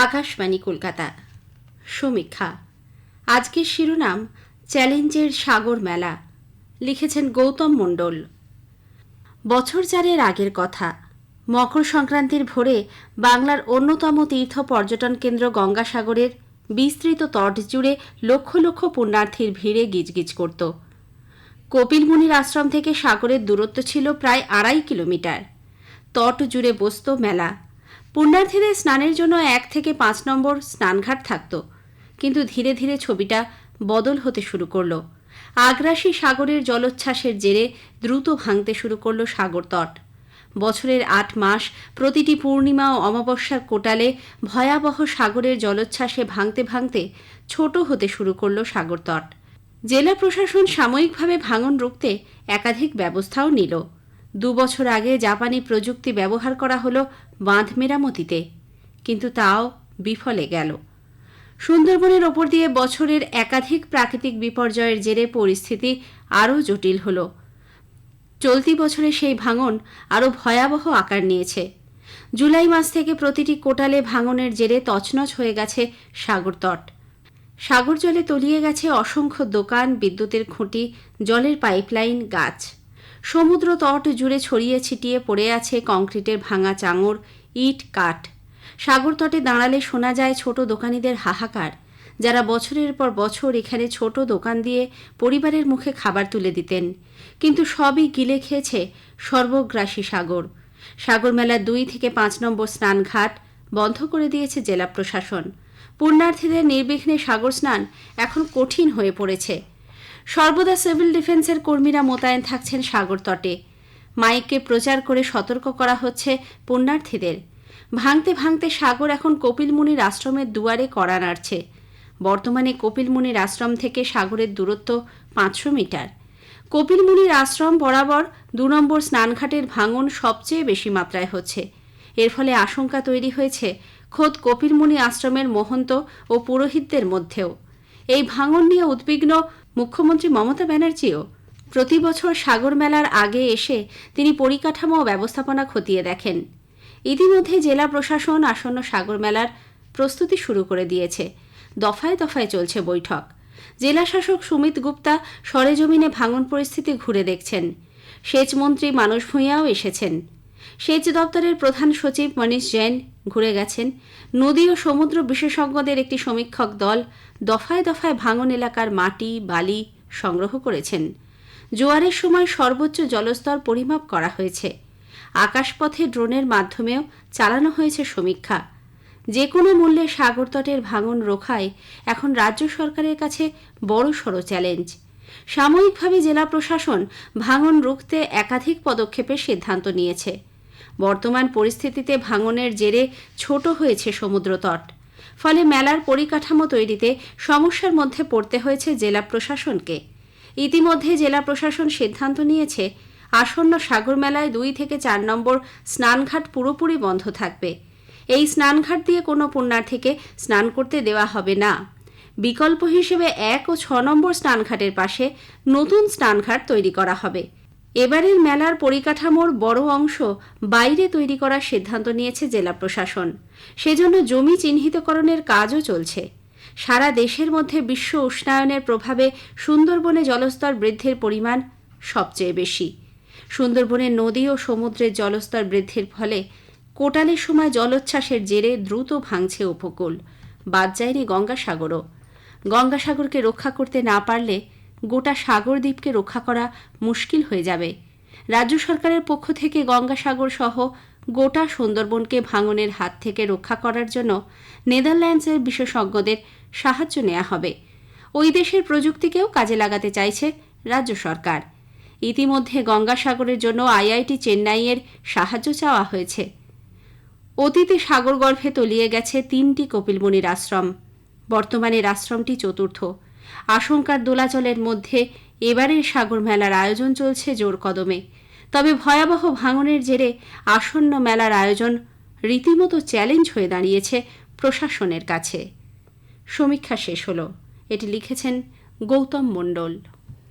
আকাশবাণী কলকাতা। সমীক্ষা। আজকের শিরোনাম, চ্যালেঞ্জের সাগর মেলা। লিখেছেন গৌতম মণ্ডল। বছর চারের আগের কথা। মকর সংক্রান্তির ভোরে বাংলার অন্যতম তীর্থ পর্যটন কেন্দ্র গঙ্গাসাগরের বিস্তৃত তট জুড়ে লক্ষ লক্ষ পুণ্যার্থীর ভিড়ে গিজগিজ করত। কপিলমুনির আশ্রম থেকে সাগরের দূরত্ব ছিল প্রায় আড়াই কিলোমিটার। তট জুড়ে বসত মেলা। পুণ্যার্থীদের স্নানের জন্য এক থেকে পাঁচ নম্বর স্নানঘাট থাকত। কিন্তু ধীরে ধীরে ছবিটা বদল হতে শুরু করল। আগ্রাসী সাগরের জলোচ্ছ্বাসের জেরে দ্রুত ভাঙতে শুরু করল সাগর তট। বছরের আট মাস প্রতিটি পূর্ণিমা ও অমাবস্যার কোটালে ভয়াবহ সাগরের জলোচ্ছ্বাসে ভাঙতে ভাঙতে ছোট হতে শুরু করল সাগর তট। জেলা প্রশাসন সাময়িকভাবে ভাঙন রুখতে একাধিক ব্যবস্থাও নিল। দু বছর আগে জাপানি প্রযুক্তি ব্যবহার করা হলো বাঁধ মেরামতিতে, কিন্তু তাও বিফলে গেল। সুন্দরবনের ওপর দিয়ে বছরের একাধিক প্রাকৃতিক বিপর্যয়ের জেরে পরিস্থিতি আরও জটিল হল। চলতি বছরে সেই ভাঙন আরও ভয়াবহ আকার নিয়েছে। জুলাই মাস থেকে প্রতিটি কোটালে ভাঙনের জেরে তছনছ হয়ে গেছে সাগরতট সাগর জলে তলিয়ে গেছে অসংখ্য দোকান, বিদ্যুতের খুঁটি, জলের পাইপলাইন, গাছ। সমুদ্র তট জুড়ে ছড়িয়ে ছিটিয়ে পড়ে আছে কংক্রিটের ভাঙা চাঙর ইট, কাঠ। সাগর তটে দাঁড়ালে শোনা যায় ছোট দোকানিদের হাহাকার, যারা বছরের পর বছর এখানে ছোট দোকান দিয়ে পরিবারের মুখে খাবার তুলে দিতেন। কিন্তু সবই গিলে খেয়েছে সর্বগ্রাসী সাগর। সাগর মেলার দুই থেকে পাঁচ নম্বর স্নানঘাট বন্ধ করে দিয়েছে জেলা প্রশাসন। পুণ্যার্থীদের নির্বিঘ্নে সাগর স্নান এখন কঠিন হয়ে পড়েছে। সর্বদা সিভিল ডিফেন্সের কর্মীরা মোতায়েন থাকছেন সাগর তটে। মাইককে প্রচার করে সতর্ক করা হচ্ছে পুণ্যার্থীদের। ভাঙতে ভাঙতে সাগর এখন কপিলমুনির আশ্রমের দুয়ারে কড়া নাড়ছে। বর্তমানে কপিলমুনির আশ্রম থেকে সাগরের দূরত্ব পাঁচশো মিটার। কপিলমুনির আশ্রম বরাবর দু নম্বর স্নানঘাটের ভাঙন সবচেয়ে বেশি মাত্রায় হচ্ছে। এর ফলে আশঙ্কা তৈরি হয়েছে খোদ কপিলমুনি আশ্রমের মহন্ত ও পুরোহিতদের মধ্যেও। এই ভাঙন নিয়ে উদ্বিগ্ন মুখ্যমন্ত্রী মমতা ব্যানার্জিও প্রতি বছর সাগর মেলার আগে এসে তিনি পরিকাঠামো ও ব্যবস্থাপনা খতিয়ে দেখেন। ইতিমধ্যে জেলা প্রশাসন আসন্ন সাগর মেলার প্রস্তুতি শুরু করে দিয়েছে। দফায় দফায় চলছে বৈঠক। জেলা শাসক সুমিত গুপ্তা সরেজমিনে ভাঙন পরিস্থিতি ঘুরে দেখছেন। সেচমন্ত্রী মানস ভূঁইয়াও এসেছেন। সেচ দপ্তরের প্রধান সচিব মনীষ জৈন ঘুরে গেছেন। নদী ও সমুদ্র বিশেষজ্ঞদের একটি সমীক্ষক দল দফায় দফায় ভাঙন এলাকার মাটি, বালি সংগ্রহ করেছেন। জোয়ারের সময় সর্বোচ্চ জলস্তর পরিমাপ করা হয়েছে। আকাশপথে ড্রোনের মাধ্যমেও চালানো হয়েছে সমীক্ষা। যে কোনো মূল্যে সাগরতটের ভাঙন রোখায় এখন রাজ্য সরকারের কাছে বড় সড় চ্যালেঞ্জ। সাময়িকভাবে জেলা প্রশাসন ভাঙন রুখতে একাধিক পদক্ষেপের সিদ্ধান্ত নিয়েছে। বর্তমান পরিস্থিতিতে ভাঙনের জেরে ছোট হয়েছে সমুদ্রতট ফলে মেলার পরিকাঠামো তৈরিতে সমস্যার মধ্যে পড়তে হয়েছে জেলা প্রশাসনকে। ইতিমধ্যে জেলা প্রশাসন সিদ্ধান্ত নিয়েছে, আসন্ন সাগর মেলায় দুই থেকে চার নম্বর স্নানঘাট পুরোপুরি বন্ধ থাকবে। এই স্নানঘাট দিয়ে কোনো পুণ্যার্থীকে স্নান করতে দেওয়া হবে না। বিকল্প হিসেবে এক ও ছ নম্বর স্নানঘাটের পাশে নতুন স্নানঘাট তৈরি করা হবে। এবারের মেলার পরিকাঠামোর বড় অংশ বাইরে তৈরি করার সিদ্ধান্ত নিয়েছে জেলা প্রশাসন। সেজন্য জমি চিহ্নিতকরণের কাজও চলছে। সারা দেশের মধ্যে বিশ্ব উষ্ণায়নের প্রভাবে সুন্দরবনে জলস্তর বৃদ্ধির পরিমাণ সবচেয়ে বেশি। সুন্দরবনের নদী ও সমুদ্রের জলস্তর বৃদ্ধির ফলে কোটালের সময় জলোচ্ছ্বাসের জেরে দ্রুত ভাঙছে উপকূল। বাদ যায়নি গঙ্গাসাগরও। গঙ্গাসাগরকে রক্ষা করতে না পারলে গোটা সাগর দ্বীপকে রক্ষা করা মুশকিল হয়ে যাবে। রাজ্য সরকারের পক্ষ থেকে গঙ্গাসাগর সহ গোটা সুন্দরবনকে ভাঙনের হাত থেকে রক্ষা করার জন্য নেদারল্যান্ডসের বিশেষজ্ঞদের সাহায্য নেওয়া হবে। ওই দেশের প্রযুক্তিকেও কাজে লাগাতে চাইছে রাজ্য সরকার। ইতিমধ্যে গঙ্গাসাগরের জন্য আইআইটি চেন্নাইয়ের সাহায্য চাওয়া হয়েছে। অতীতে সাগরগর্ভে তলিয়ে গেছে তিনটি কপিলমুনির আশ্রম। বর্তমানে আশ্রমটি চতুর্থ। আশঙ্কার দোলাচলের মধ্যে এবারের সাগর মেলার আয়োজন চলছে জোর কদমে। তবে ভয়াবহ ভাঙনের জেরে আসন্ন মেলার আয়োজন রীতিমতো চ্যালেঞ্জ হয়ে দাঁড়িয়েছে প্রশাসনের কাছে। সমীক্ষা শেষ হলো। এটি লিখেছেন গৌতম মণ্ডল।